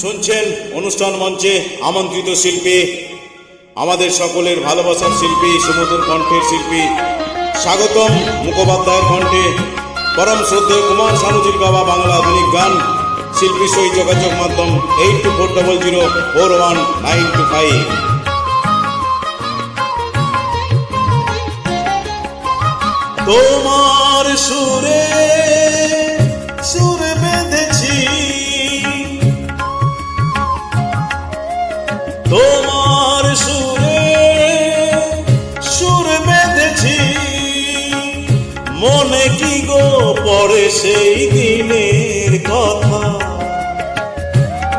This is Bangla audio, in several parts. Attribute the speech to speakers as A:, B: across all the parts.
A: শুনছেন অনুষ্ঠান মঞ্চে আমন্ত্রিত শিল্পী, আমাদের সকলের ভালোবাসার শিল্পী, সুমধুর কণ্ঠের শিল্পী, স্বাগতম মুখোপাধ্যায়ের কণ্ঠে। পরম শ্রদ্ধেয় কুমার সানুজির বাবা বাংলা আধুনিক গান, শিল্পী সই যোগাযোগ মাধ্যম eight two four double zero four one nine two five তোমার সুরে মনে কি গো পড়ে সেই দিনের কথা?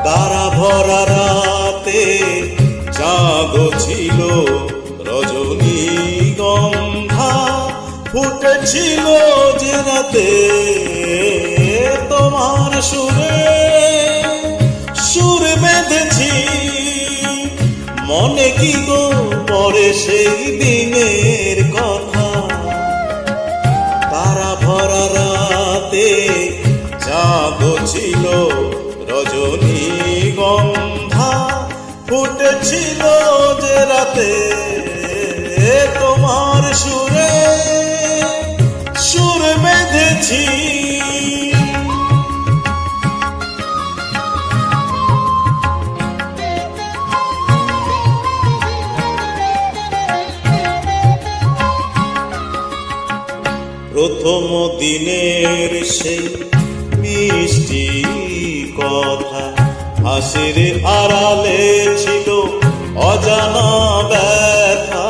A: তারা ভরা রাতে জাগো ছিল রজনী গন্ধা। ফুটেছিল যে রাতে তোমার সুরে, সুর বেঁধেছি। মনে কি গো পড়ে সেই রজনী গন্ধা ফুটেছিল যে রাতে। তোমার সুরে সুর বেঁধেছি। প্রথম দিনের সেই মিষ্টি কথা। হাসির আড়ালে ছিল অজানা ব্যথা।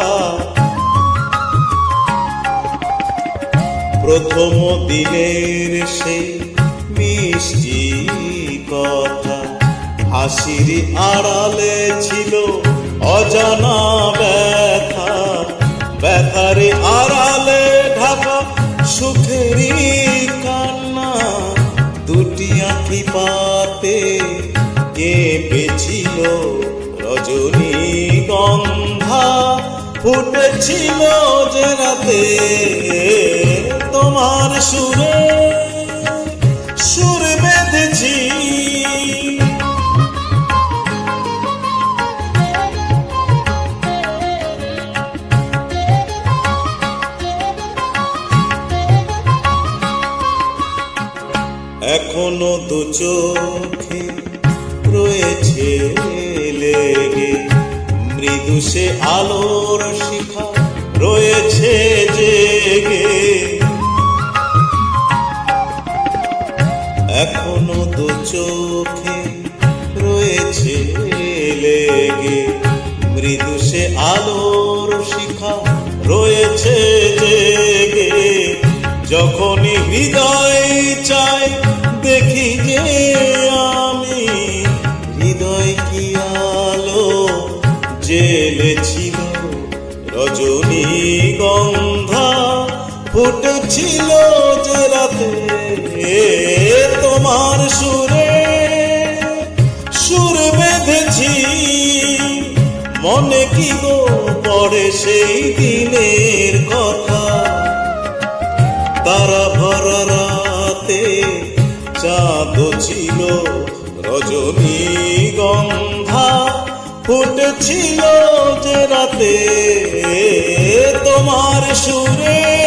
A: প্রথম দিনের সেই মিষ্টি কথা। হাসির আড়ালে ছিল অজানা ব্যথা। ব্যথার আড়ালে কেঁপেছিল রজনী গন্ধা ফুটেছিল যে রাতে তোমার সুরে সুর বেঁধেছি। এখনও দু চোখে লেগে মৃদু সে আলোর শিখা রয়েছে জেগে। এখনও দু চোখে রয়েছে লেগে মৃদু সে আলোর শিখা রয়েছে জেগে। যখনই হৃদয় হৃদয় কি আলো? জেলেছিল রজনী গন্ধা ফুটেছিল যে রাতে তোমার সুরে। সুর বেঁধেছি, মনে কি গো পড়ে সেই দিনের কথা? তারা ভরা রাতে চাঁদ ছিল রজনী গন্ধা ফুটেছিল যে রাতে তোমার সুরে।